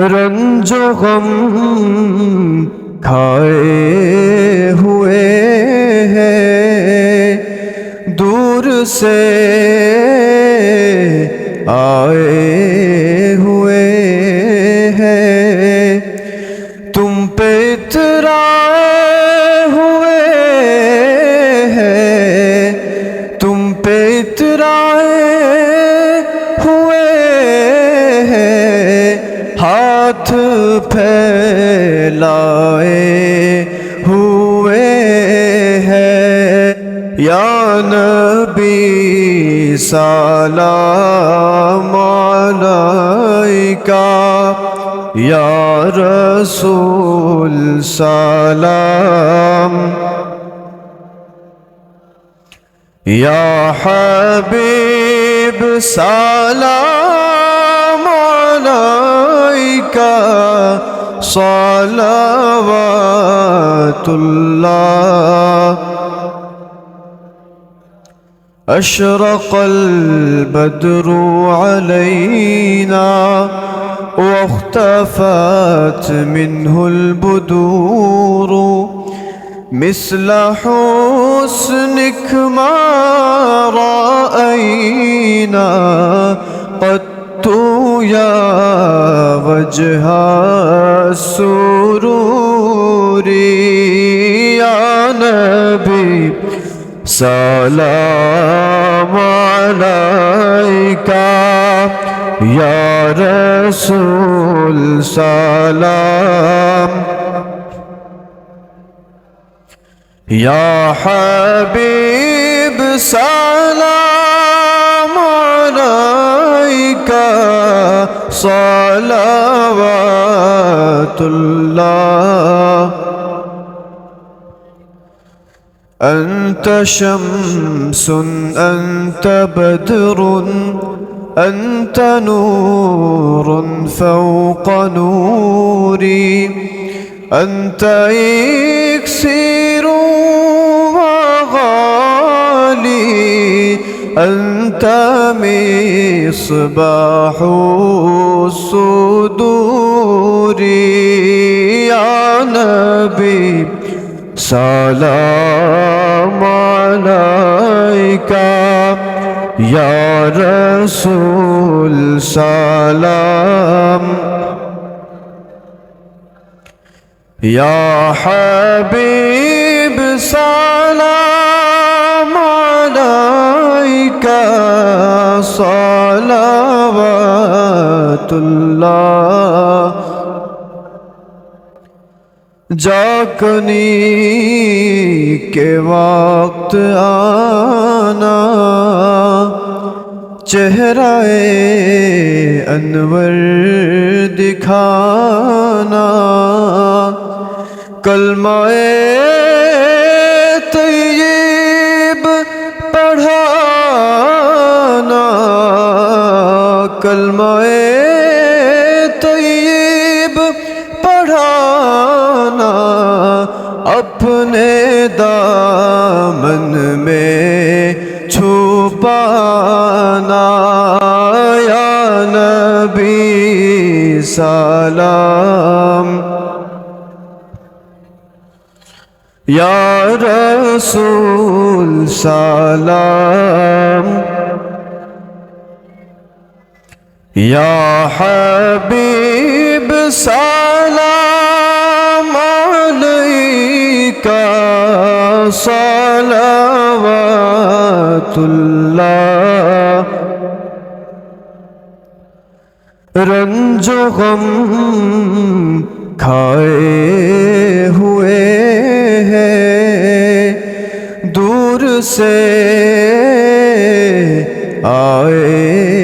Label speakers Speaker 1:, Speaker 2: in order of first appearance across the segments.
Speaker 1: रंजो गम खाए हुए हैं दूर से आए ہاتھ پھیلائے ہوئے ہیں۔ یا نبی سلام علیکہ۔ یا رسول سلام۔ یا حبیب سلام۔ عليك صلوات الله. أشرق البدر علينا واختفت منه البدور. مثل حسنك ما رأينا قد يا وجه السرور يا نبي سلام عليك يا رسول سلام يا حبيب سلام صلوات الله أنت شمس أنت بدر أنت نور فوق نوري. أنت إكسير أنت مصباح الصدور يا نبي سلام عليك يا رسول سلام. يا حبيب سلام. اللہ۔ جاکنی کے وقت آنا۔ چہرہ انور دکھانا۔ کلمہ جانا اپنے دامن میں چھپانا۔ یا نبی سلام۔ یا رسول سلام۔ یا حبیب سلام۔ وصلوات الله رنج غم کھائے ہوئے ہیں دور سے آئے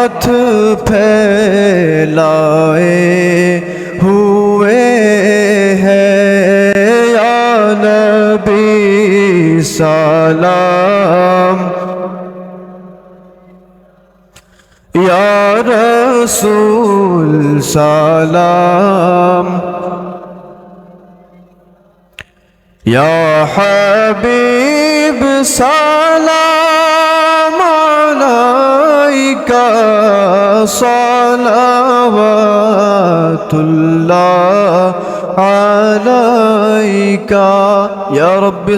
Speaker 1: हाथ फैलाए हुए हैं या नबी सलाम या रसूल सलाम या हबीब सलाम صلوات الله عليك يا رب